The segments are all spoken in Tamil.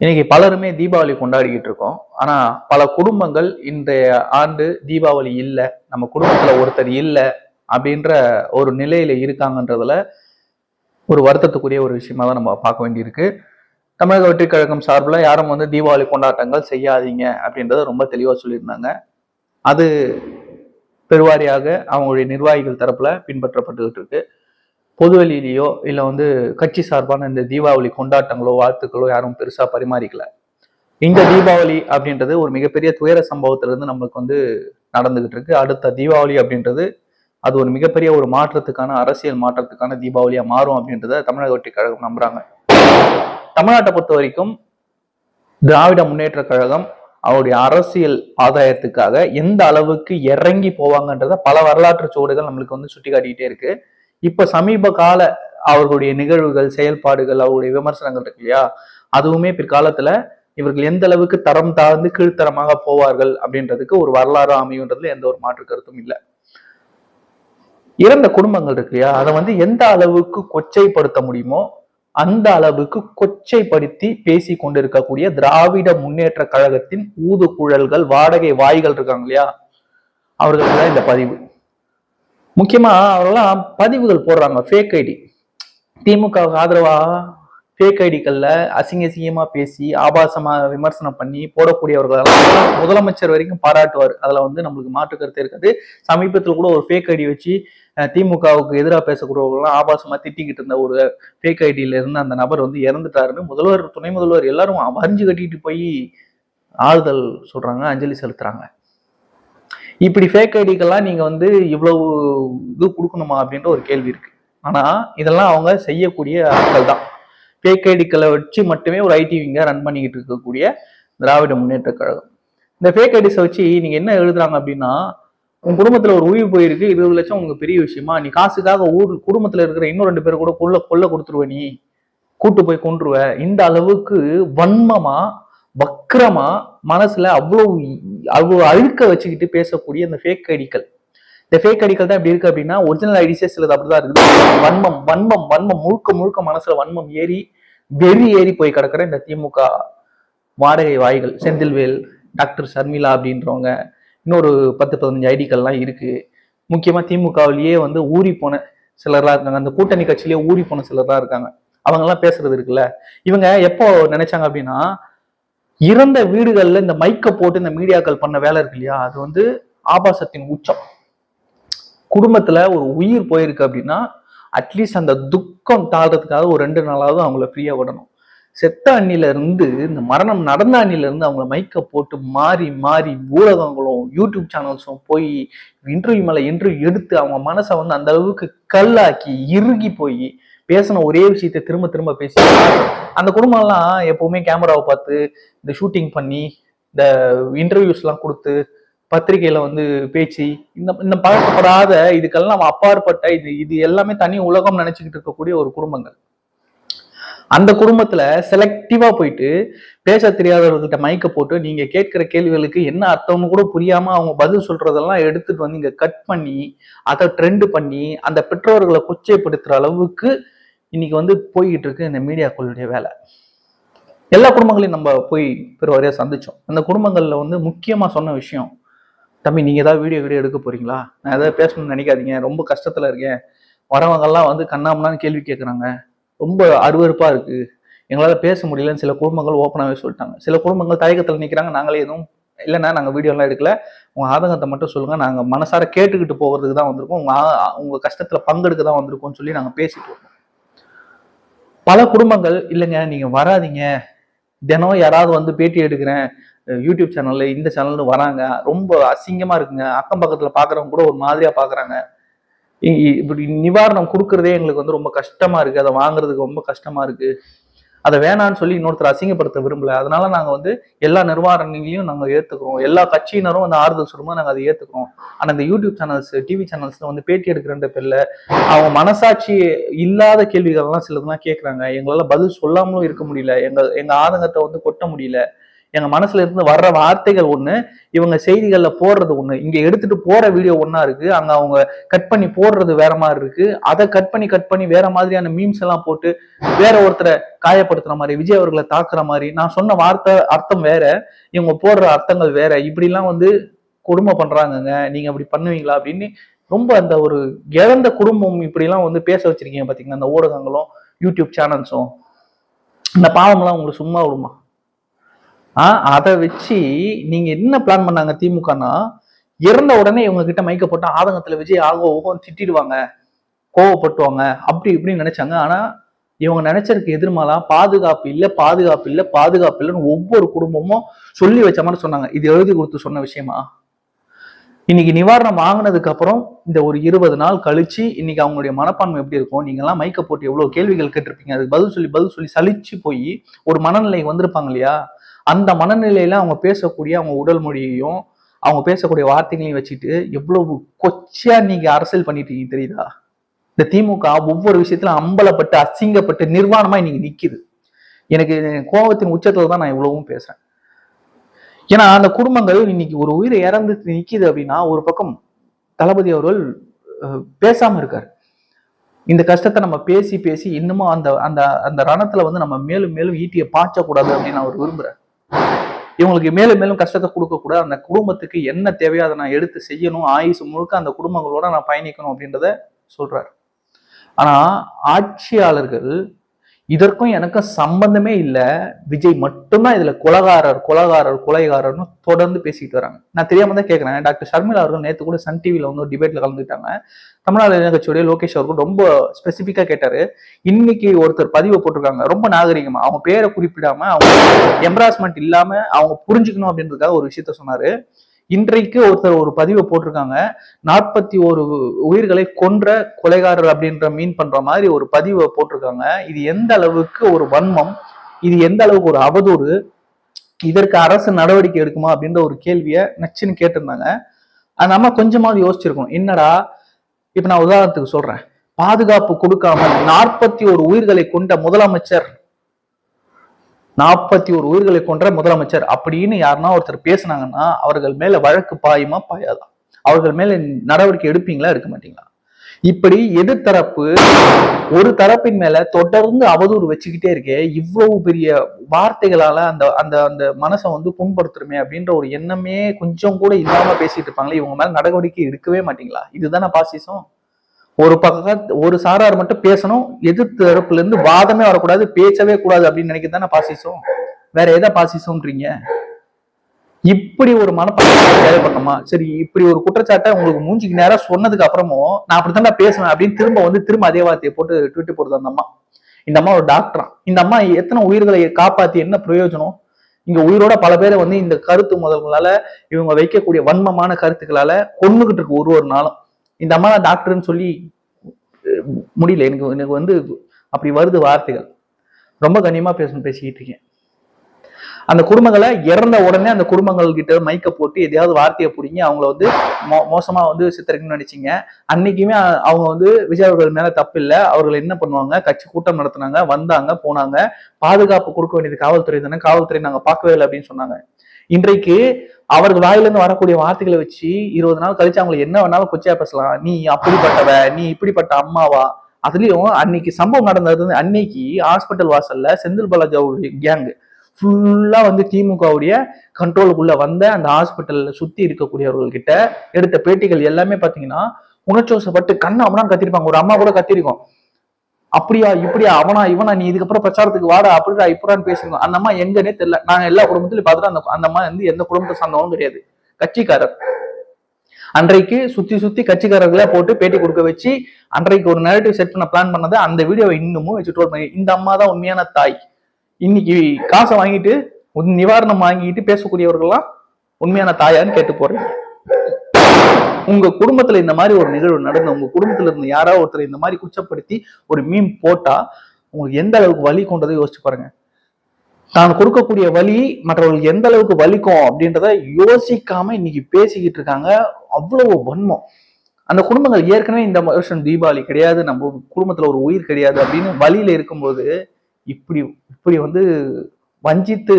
இன்னைக்கு பலருமே தீபாவளி கொண்டாடிக்கிட்டு இருக்கோம் ஆனா பல குடும்பங்கள் இன்றைய ஆண்டு தீபாவளி இல்லை நம்ம குடும்பத்துல ஒருத்தர் இல்லை அப்படின்ற ஒரு நிலையில இருக்காங்கன்றதுல ஒரு வருத்தத்துக்குரிய ஒரு விஷயமா தான் நம்ம பார்க்க வேண்டியிருக்கு. தமிழக வெற்றிக் கழகம் சார்பில் யாரும் வந்து தீபாவளி கொண்டாட்டங்கள் செய்யாதீங்க அப்படின்றத ரொம்ப தெளிவாக சொல்லியிருந்தாங்க. அது பெருவாரியாக அவங்களுடைய நிர்வாகிகள் தரப்புல பின்பற்றப்பட்டுக்கிட்டு இருக்கு பொதுவெளியிலையோ இல்லை வந்து கட்சி சார்பான இந்த தீபாவளி கொண்டாட்டங்களோ வாழ்த்துக்களோ யாரும் பெருசா பரிமாறிக்கல. இந்த தீபாவளி அப்படின்றது ஒரு மிகப்பெரிய துயர சம்பவத்திலிருந்து நம்மளுக்கு வந்து நடந்துகிட்டு இருக்கு. அடுத்த தீபாவளி அப்படின்றது அது ஒரு மிகப்பெரிய ஒரு மாற்றத்துக்கான அரசியல் மாற்றத்துக்கான தீபாவளியா மாறும் அப்படின்றத தமிழக வெற்றி கழகம் நம்புறாங்க. தமிழ்நாட்டை பொறுத்த வரைக்கும் திராவிட முன்னேற்ற கழகம் அவருடைய அரசியல் ஆதாயத்துக்காக எந்த அளவுக்கு இறங்கி போவாங்கன்றத பல வரலாற்று சுவடுகள் நம்மளுக்கு வந்து சுட்டி காட்டிக்கிட்டே இருக்கு. இப்ப சமீப கால அவர்களுடைய நிகழ்வுகள் செயல்பாடுகள் அவருடைய விமர்சனங்கள் இருக்கு இல்லையா? அதுவுமே பிற்காலத்துல இவர்கள் எந்த அளவுக்கு தரம் தாழ்ந்து கீழ்த்தரமாக போவார்கள் அப்படின்றதுக்கு ஒரு வரலாறு அமையுன்றதுல எந்த ஒரு மாற்று கருத்தும் இல்லை. இறந்த குடும்பங்கள் இருக்கு இல்லையா? அதை வந்து எந்த அளவுக்கு கொச்சைப்படுத்த முடியுமோ அந்த அளவுக்கு கொச்சைப்படுத்தி பேசி கொண்டிருக்கக்கூடிய திராவிட முன்னேற்ற கழகத்தின் ஊது குழல்கள் வாடகை வாய்கள் இருக்காங்க இல்லையா? அவர்கள் தான் இந்த பதிவு. முக்கியமாக அவரெல்லாம் பதிவுகள் போடுறாங்க ஃபேக் ஐடி திமுகவுக்கு ஆதரவாக ஃபேக் ஐடிகளில் அசிங்க அசிங்கமாக பேசி ஆபாசமாக விமர்சனம் பண்ணி போடக்கூடியவர்களெல்லாம் முதலமைச்சர் வரைக்கும் பாராட்டுவார். அதில் வந்து நம்மளுக்கு மாற்று கருத்து இருக்காது. சமீபத்தில் கூட ஒரு ஃபேக் ஐடி வச்சு திமுகவுக்கு எதிராக பேசக்கூடியவர்கள்லாம் ஆபாசமாக திட்டிக்கிட்டு இருந்த ஒரு ஃபேக் ஐடியில இருந்து அந்த நபர் வந்து இறந்துட்டாருன்னு முதல்வர் துணை முதல்வர் எல்லாரும் வரிஞ்சு கட்டிட்டு போய் ஆறுதல் சொல்கிறாங்க அஞ்சலி செலுத்துகிறாங்க இப்படி ஃபேக் ஐடிக்கெல்லாம் நீங்க வந்து இவ்வளவு இது கொடுக்கணுமா அப்படின்ற ஒரு கேள்வி இருக்கு. ஆனா இதெல்லாம் அவங்க செய்யக்கூடிய ஆட்கள் தான். ஃபேக் ஐடிக்களை வச்சு மட்டுமே ஒரு ஐடி விங்க ரன் பண்ணிக்கிட்டு இருக்கக்கூடிய திராவிட முன்னேற்ற கழகம். இந்த ஃபேக் ஐடிஸை வச்சு நீங்க என்ன எழுதுறாங்க அப்படின்னா உன் குடும்பத்துல ஒரு உயிர் போயிருக்கு இருபது லட்சம் உங்களுக்கு பெரிய விஷயமா நீ காசுக்காக ஊர் குடும்பத்துல இருக்கிற இன்னும் ரெண்டு பேர் கூட கொல்ல கொல்ல கொடுத்துருவ நீ. கூட்டு போய் கொன்றுவ. இந்த அளவுக்கு வன்மமா வக்கரமா மனசுல அவ்வளவு அவ்வளவு அழுக்க வச்சுக்கிட்டு பேசக்கூடிய இந்த ஃபேக் ஐடிக்கள் இந்த ஃபேக் ஐடிக்கள் தான் இப்படி இருக்கு அப்படின்னா ஒரிஜினல் ஐடிஸே சிலது அப்படிதான் இருக்குது. வன்மம் வன்மம் வன்மம் முழுக்க முழுக்க மனசுல வன்மம் ஏறி வெறி ஏறி போய் கிடக்குற இந்த திமுக வாடகை வாய்கள் செந்தில்வேல் டாக்டர் சர்மிளா அப்படின்றவங்க இன்னொரு பத்து பதினஞ்சு ஐடிக்கள்லாம் இருக்கு. முக்கியமா திமுகவிலேயே வந்து ஊறி போன சிலர்லாம் இருக்காங்க. அந்த கூட்டணி கட்சியிலேயே ஊறி போன சிலர்லாம் இருக்காங்க. அவங்க எல்லாம் பேசுறது இருக்குல்ல. இவங்க எப்போ நினைச்சாங்க அப்படின்னா இறந்த வீடுகளில் இந்த மைக்கை போட்டு இந்த மீடியாக்கள் பண்ண வேலை இருக்கு இல்லையா? அது வந்து ஆபாசத்தின் உச்சம். குடும்பத்துல ஒரு உயிர் போயிருக்கு அப்படின்னா அட்லீஸ்ட் அந்த துக்கம் தாழ்றதுக்காக ஒரு ரெண்டு நாளாவது அவங்கள ஃப்ரீயா விடணும். செத்த அண்ணில இருந்து இந்த மரணம் நடந்த அண்ணில இருந்து அவங்கள மைக்க போட்டு மாறி மாறி ஊடகங்களும் யூடியூப் சேனல்ஸும் போய் இன்டர்வியூ மேல இன்டர்வியூ எடுத்து அவங்க மனசை வந்து அந்த அளவுக்கு கல்லாக்கி இறுகி போய் பேசின ஒரே விஷயத்தை திரும்ப திரும்ப பேசி. அந்த குடும்பம்லாம் எப்பவுமே கேமராவை பார்த்து இந்த ஷூட்டிங் பண்ணி இந்த இன்டர்வியூஸ்லாம் கொடுத்து பத்திரிகையில வந்து பேச்சு இந்த இந்த பழக்கப்படாத இதுக்கெல்லாம் அப்பாற்பட்ட இது இது எல்லாமே தனி உலகம் நினைச்சுக்கிட்டு இருக்கக்கூடிய ஒரு குடும்பங்கள். அந்த குடும்பத்துல செலக்டிவா போயிட்டு பேச தெரியாதவர்கிட்ட மைக்க போட்டு நீங்க கேட்கிற கேள்விகளுக்கு என்ன அர்த்தம்னு கூட புரியாம அவங்க பதில் சொல்றதெல்லாம் எடுத்துட்டு வந்து இங்க கட் பண்ணி அதை ட்ரெண்ட் பண்ணி அந்த பெற்றோர்களை கொச்சைப்படுத்துற அளவுக்கு இன்னைக்கு வந்து போய்கிட்டு இருக்கு இந்த மீடியாக்களுடைய வேலை. எல்லா குடும்பங்களையும் நம்ம போய் பெருவாரியா சந்திச்சோம். அந்த குடும்பங்கள்ல வந்து முக்கியமா சொன்ன விஷயம் தம்பி நீங்க ஏதாவது வீடியோ வீடியோ எடுக்க போறீங்களா? நான் ஏதாவது பேசணும்னு நினைக்காதீங்க. ரொம்ப கஷ்டத்துல இருக்கேன். வரவங்கெல்லாம் வந்து கண்ணாமண்ணான்னு கேள்வி கேட்குறாங்க ரொம்ப அருவறுப்பாக இருக்குது எங்களால் பேச முடியலன்னு சில குடும்பங்கள் ஓப்பனாகவே சொல்லிட்டாங்க. சில குடும்பங்கள் தயக்கத்தில் நிற்கிறாங்க நாங்களே எதுவும் இல்லைன்னா நாங்கள் வீடியோலாம் எடுக்கல. உங்கள் ஆதங்கத்தை மட்டும் சொல்லுங்கள் நாங்கள் மனசார கேட்டுக்கிட்டு போகிறதுக்கு தான் வந்திருக்கோம். உங்கள் ஆ- கஷ்டத்தில் பங்கெடுக்க தான் வந்திருக்கோம்னு சொல்லி நாங்கள் பேசிட்டு வரோம் பல குடும்பங்கள் இல்லைங்க நீங்கள் வராதீங்க. தினம் யாராவது வந்து பேட்டி எடுக்கிறேன். யூடியூப் சேனல்ல இந்த சேனல்னு வராங்க. ரொம்ப அசிங்கமாக இருக்குங்க. அக்கம் பக்கத்தில் பார்க்குறவங்க கூட ஒரு மாதிரியாக பார்க்குறாங்க இ- இப்படி நிவாரணம் கொடுக்கறதே எங்களுக்கு வந்து ரொம்ப கஷ்டமாக இருக்குது அதை வாங்குறதுக்கு ரொம்ப கஷ்டமாக இருக்குது அதை வேணான்னு சொல்லி இன்னொருத்தர் அசிங்கப்படுத்த விரும்பல. அதனால நாங்க வந்து எல்லா நிர்வாகங்களையும் நாங்க ஏத்துக்கிறோம். எல்லா கட்சியினரும் வந்து ஆறுதல் சொல்லும்போது நாங்க அதை ஏத்துக்கிறோம். ஆனா இந்த யூடியூப் சேனல்ஸ் டிவி சேனல்ஸ்ல வந்து பேட்டி எடுக்கிறன்ற பேர்ல அவங்க மனசாட்சி இல்லாத கேள்விகள்லாம் சிலதெல்லாம் கேட்குறாங்க எங்களால பதில் சொல்லாமலும் இருக்க முடியல. எங்க எங்க ஆதங்கத்தை வந்து கொட்ட முடியல. எங்க மனசுல இருந்து வர்ற வார்த்தைகள் ஒண்ணு இவங்க செய்திகள்ல போடுறது ஒண்ணு. இங்க எடுத்துட்டு போற வீடியோ ஒன்னா இருக்கு. அங்க அவங்க கட் பண்ணி போடுறது வேற மாதிரி இருக்கு. அதை கட் பண்ணி கட் பண்ணி வேற மாதிரியான மீம்ஸ் எல்லாம் போட்டு வேற ஒருத்தரை காயப்படுத்துற மாதிரி விஜய் அவர்களை தாக்குற மாதிரி. நான் சொன்ன வார்த்தை அர்த்தம் வேற. இவங்க போடுற அர்த்தங்கள் வேற. இப்படி எல்லாம் வந்து கொடுமை பண்றாங்கங்க. நீங்க அப்படி பண்ணுவீங்களா அப்படின்னு ரொம்ப அந்த ஒரு இழந்த குடும்பம் இப்படி எல்லாம் வந்து பேச வச்சிருக்கீங்க பாத்தீங்கன்னா அந்த ஊடகங்களும் யூடியூப் சேனல்ஸும் இந்த பாவம்லாம் உங்களுக்கு சும்மா விடுமா? அதை வச்சு நீங்க என்ன பிளான் பண்ணாங்க திமுகனா? இறந்த உடனே இவங்க கிட்ட மைக்க போட்டா ஆதங்கத்துல விஜய் ஆகோ ஓகோன்னு திட்டிடுவாங்க. கோவப்பட்டுவாங்க. அப்படி இப்படின்னு நினைச்சாங்க. ஆனா இவங்க நினைச்சதுக்கு எதிர்மாலா? பாதுகாப்பு இல்லை பாதுகாப்பு இல்லை பாதுகாப்பு இல்லைன்னு ஒவ்வொரு குடும்பமும் சொல்லி வச்ச மாதிரி சொன்னாங்க. இது எழுதி கொடுத்து சொன்ன விஷயமா? இன்னைக்கு நிவாரணம் வாங்கினதுக்கு அப்புறம் இந்த ஒரு இருபது நாள் கழிச்சு இன்னைக்கு அவங்களுடைய மனப்பான்மை எப்படி இருக்கும்? நீங்க எல்லாம் மைக்க போட்டு எவ்வளவு கேள்விகள் கேட்டிருப்பீங்க. அதுக்கு பதில் சொல்லி பதில் சொல்லி சலிச்சு போய் ஒரு மனநிலை வந்திருப்பாங்க இல்லையா? அந்த மனநிலையில அவங்க பேசக்கூடிய அவங்க உடல் மொழியையும் அவங்க பேசக்கூடிய வார்த்தைகளையும் வச்சுட்டு எவ்வளவு கொச்சையா நீங்க அரசியல் பண்ணிட்டு இருக்கீங்க தெரியுதா? இந்த திமுக ஒவ்வொரு விஷயத்திலும் அம்பலப்பட்டு அசிங்கப்பட்டு நிர்வாணமா இன்னைக்கு நிக்குது. எனக்கு கோபத்தின் உச்சத்துல தான் நான் இவ்வளவும் பேசுறேன். ஏன்னா அந்த குடும்பங்கள் இன்னைக்கு ஒரு உயிர் இறந்து நிக்குது அப்படின்னா ஒரு பக்கம் தளபதி அவர்கள் பேசாம இருக்காரு. இந்த கஷ்டத்தை நம்ம பேசி பேசி இன்னமும் அந்த அந்த அந்த ரணத்துல வந்து நம்ம மேலும் மேலும் ஈட்டிய பாய்ச்சக்கூடாது அப்படின்னு அவர் விரும்புறாரு இவங்களுக்கு மேலும் மேலும் கஷ்டத்தை கொடுக்கக்கூடாது அந்த குடும்பத்துக்கு என்ன தேவையோ அதை நான் எடுத்து செய்யணும். ஆயுசு முழுக்க அந்த குடும்பங்களோட நான் பயணிக்கணும் அப்படின்றத சொல்றாரு. ஆனா ஆட்சியாளர்கள் இதற்கும் எனக்கும் சம்பந்தமே இல்லை. விஜய் மட்டும்தான் இதுல கொலகாரர் கொலகாரர் கொலைகாரர்னு தொடர்ந்து பேசிட்டு வராங்க. நான் தெரியாம தான் கேட்கறேன் டாக்டர் ஷர்மிளா அவர்கள் நேற்று கூட சன் டிவியில் வந்து ஒரு டிபேட்ல கலந்துட்டாங்க தமிழ்நாடு இளைஞர் லோகேஷ் அவர்கள் ரொம்ப ஸ்பெசிஃபிக்கா கேட்டாரு. இன்னைக்கு ஒருத்தர் பதிவு போட்டிருக்காங்க. ரொம்ப நாகரிகமா. அவங்க பேரை குறிப்பிடாம அவங்க எம்ப்ராஸ்மெண்ட் இல்லாம அவங்க புரிஞ்சுக்கணும் அப்படின்றதுக்காக ஒரு விஷயத்த சொன்னாரு. இன்றைக்கு ஒருத்தர் ஒரு பதிவை போட்டிருக்காங்க. நாற்பத்தி ஒரு உயிர்களை கொன்ற கொலைகாரர் அப்படின்ற மீன் பண்ற மாதிரி ஒரு பதிவை போட்டிருக்காங்க. இது எந்த அளவுக்கு ஒரு வன்மம்? இது எந்த அளவுக்கு ஒரு அவதூறு? இதற்கு அரசு நடவடிக்கை எடுக்குமா அப்படின்ற ஒரு கேள்வியை நச்சுன்னு கேட்டிருந்தாங்க. அது நம்ம கொஞ்சமாவது யோசிச்சிருக்கோம் என்னடா? இப்ப நான் உதாரணத்துக்கு சொல்றேன். பாதுகாப்பு கொடுக்காம நாற்பத்தி ஒரு உயிர்களை கொண்ட முதலமைச்சர் நாற்பத்தி ஒரு உயிர்களை கொன்ற முதலமைச்சர். அப்படின்னு யாருன்னா ஒருத்தர் பேசுனாங்கன்னா அவர்கள் மேல வழக்கு பாயுமா பாயாதா? அவர்கள் மேல நடவடிக்கை எடுப்பீங்களா எடுக்க மாட்டீங்களா? இப்படி எதிர்த்தரப்பு ஒரு தரப்பின் மேல தொடர்ந்து அவதூறு வச்சுக்கிட்டே இருக்கே இவ்வளவு பெரிய வார்த்தைகளால அந்த அந்த அந்த மனசை வந்து புண்படுத்துருமே அப்படின்ற ஒரு எண்ணமே கொஞ்சம் கூட இல்லாம பேசிட்டு இருப்பாங்களே இவங்க மேல நடவடிக்கை எடுக்கவே மாட்டீங்களா? இதுதானே பாசிசம்? ஒரு பக்கம் ஒரு சாரார் மட்டும் பேசணும் எதிர்த்து தரப்புல இருந்து வாதமே வரக்கூடாது பேசவே கூடாது அப்படின்னு நினைக்கிறது தானே பாசிசம்? வேற எதை பாசிசம்ன்றீங்க? இப்படி ஒரு மனப்பான்மை தேவைப்படணுமா சரி இப்படி ஒரு குற்றச்சாட்டை உங்களுக்கு மூஞ்சிக்கு நேரம் சொன்னதுக்கு அப்புறமும் நான் அப்படித்தான் பேசுவேன் அப்படின்னு திரும்ப வந்து திரும்ப அதே வார்த்தையை போட்டு ட்விட்டு போடுது அந்த அம்மா. இந்த அம்மா ஒரு டாக்டரா இந்த அம்மா எத்தனை உயிர்களை காப்பாத்தி என்ன பிரயோஜனம்? இங்க உயிரோட பல பேரை வந்து இந்த கருத்து முதல்களால இவங்க வைக்கக்கூடிய வன்மமான கருத்துக்களால கொண்டுகிட்டு இருக்கு ஒரு ஒரு நாளும். இந்த அம்மா தான் டாக்டர்னு சொல்லி முடியல. எனக்கு எனக்கு வந்து அப்படி வருது வார்த்தைகள். ரொம்ப கண்ணியமாக பேசணும் பேசிக்கிட்டு இருக்கேன். அந்த குடும்பங்களை இறந்த உடனே அந்த குடும்பங்கள் கிட்ட மைக்க போட்டு எதையாவது வார்த்தையை பிடிங்கி அவங்கள வந்து மோ மோசமா வந்து சித்தரிக்கணும்னு நினைச்சீங்க. அன்னைக்குமே அவங்க வந்து விஜய் அவர்கள் மேல தப்பு இல்லை அவர்கள் என்ன பண்ணுவாங்க? கட்சி கூட்டம் நடத்தினாங்க வந்தாங்க போனாங்க. பாதுகாப்பு கொடுக்க வேண்டியது காவல்துறை தானே. காவல்துறை நாங்க பார்க்கவே இல்லை அப்படின்னு சொன்னாங்க. இன்றைக்கு அவர்கள் வாயிலிருந்து வரக்கூடிய வார்த்தைகளை வச்சு இருபது நாள் கழிச்சு அவங்களை என்ன வேணாலும் கொச்சையா பேசலாம். நீ அப்படிப்பட்டவ நீ இப்படிப்பட்ட அம்மாவா? அதுலயும் அன்னைக்கு சம்பவம் நடந்தது வந்து அன்னைக்கு ஹாஸ்பிட்டல் வாசல்ல செந்தில் பாலாஜி அவருடைய கேங்கு ஃபுல்லாக வந்து திமுகவுடைய கண்ட்ரோலுக்குள்ளே வந்த அந்த ஹாஸ்பிட்டலில் சுற்றி இருக்கக்கூடியவர்கள்கிட்ட எடுத்த பேட்டிகள் எல்லாமே பார்த்தீங்கன்னா உணர்ச்சோசப்பட்டு கண்ணு அவனா கத்திருப்பாங்க. ஒரு அம்மா கூட கத்திருக்கோம். அப்படியா இப்படியா அவனா இவனா நீ இதுக்கப்புறம் பிரச்சாரத்துக்கு வாடா அப்படிடா இப்படான்னு பேசுங்க அந்த அம்மா எங்கன்னே தெரியல. நாங்க எல்லா குடும்பத்திலும் பார்த்துட்டு அந்த அந்த அம்மா வந்து எந்த குடும்பத்தை சார்ந்தவனும் கிடையாது. கட்சிக்காரர். அன்றைக்கு சுத்தி சுத்தி கட்சிக்காரர்களே போட்டு பேட்டி கொடுக்க வச்சு அன்றைக்கு ஒரு நேரட்டிவ் செட் பண்ண பிளான் பண்ணதை அந்த வீடியோவை இன்னமும் வச்சு ட்ரோல் பண்ணி இந்த அம்மா தான் உண்மையான தாய். இன்னைக்கு காசை வாங்கிட்டு ஒரு நிவாரணம் வாங்கிட்டு பேசக்கூடியவர்கள்லாம் உண்மையான தாயான்னு கேட்டு போறேன். உங்க குடும்பத்துல இந்த மாதிரி ஒரு நிகழ்வு நடந்து உங்க குடும்பத்துல இருந்து யாராவது ஒருத்தர் இந்த மாதிரி குச்சப்படுத்தி ஒரு மீன் போட்டா உங்களுக்கு எந்த அளவுக்கு வலி கொண்டதை யோசிச்சு பாருங்க. தான் கொடுக்கக்கூடிய வலி மற்றவர்களுக்கு எந்த அளவுக்கு வலிக்கும் அப்படின்றத யோசிக்காம இன்னைக்கு பேசிக்கிட்டு இருக்காங்க. அவ்வளவு வன்மம். அந்த குடும்பங்கள் ஏற்கனவே இந்த வருஷம் தீபாவளி கிடையாது நம்ம குடும்பத்துல ஒரு உயிர் கிடையாது அப்படின்னு வழியில இருக்கும்போது இப்படி இப்படி வந்து வஞ்சித்து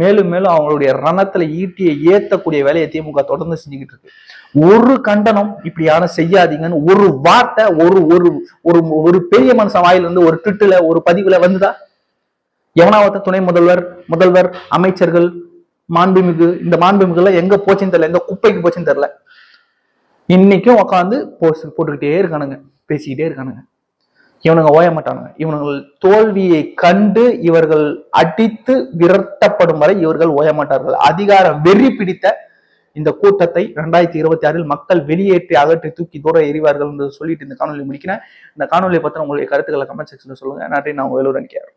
மேலும் மேலும் அவங்களுடைய ரணத்துல ஈட்டியை ஏத்தக்கூடிய வேலையை திமுக தொடர்ந்து செஞ்சுக்கிட்டு இருக்கு. ஒரு கண்டனம் இப்படி யாரும் செய்யாதீங்கன்னு ஒரு வார்த்தை ஒரு ஒரு ஒரு ஒரு பெரிய மனுஷன் வாயில இருந்து ஒரு ட்விட்டுல ஒரு பதிவுல வந்துதா? எவனாவத்த துணை முதல்வர் முதல்வர் அமைச்சர்கள் மாண்புமிகு இந்த மாண்புமிகு எங்க போச்சுன்னு தெரியல எங்க குப்பைக்கு போச்சுன்னு தெரியல. இன்னைக்கும் உட்காந்து போஸ்ட் போட்டுக்கிட்டே இருக்கானுங்க பேசிக்கிட்டே இருக்கானுங்க. இவனுங்க ஓய மாட்டானுங்க. இவனுங்கள் தோல்வியை கண்டு இவர்கள் அடித்து விரட்டப்படும் வரை இவர்கள் ஓய மாட்டார்கள். அதிகாரம் வெறி பிடித்த இந்த கூட்டத்தை ரெண்டாயிரத்தி இருபத்தி ஆறில் மக்கள் வெளியேற்றி அகற்றி தூக்கி தூர எறிவார்கள் என்று சொல்லிட்டு இந்த காணொலி முடிக்கிறேன். இந்த காணொலியை பத்தின உங்களுடைய கருத்துக்களை கமெண்ட் செக்ஷன்ல சொல்லுங்க. நன்றி. நான் வேலூர் அணிக்கிறேன்